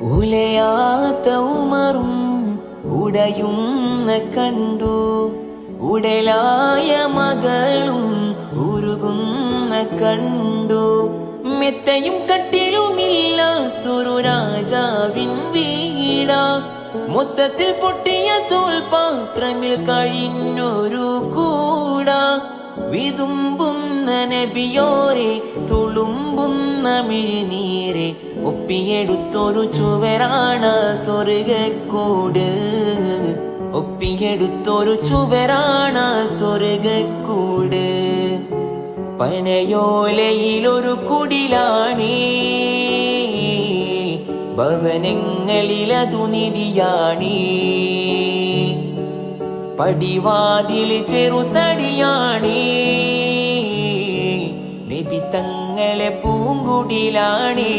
ഉലയാത്ത ഉമറും ഉടയുന്ന കണ്ടു. ഉടലായ മകളും ഉരുകുന്ന കണ്ടു. മെത്തയും കട്ടിലുമില്ലാത്തൊരു രാജാവിൻ വീടാ. മൊത്തത്തിൽ പൊട്ടിയ തോൽപാത്രമിൽ കഴിഞ്ഞൊരു കൂട. വിതുമ്പുന്ന നബിയോരെ തുളുമ്പുന്ന മിഴിനീരെ ഒപ്പിയെടുത്തൊരു ചുവരാണ് സ്വർഗക്കൂട് ഒപ്പിയെടുത്തൊരു ചുവരാണ് സ്വർഗക്കൂട് പനയോലയിലൊരു കുടിലാണീ. ഭവനങ്ങളിലതു നിധിയാണീ. പടിവാതിൽ ചെറുതടിയാണേ. നബി തങ്ങളെ പൂങ്കുടിലാണേ.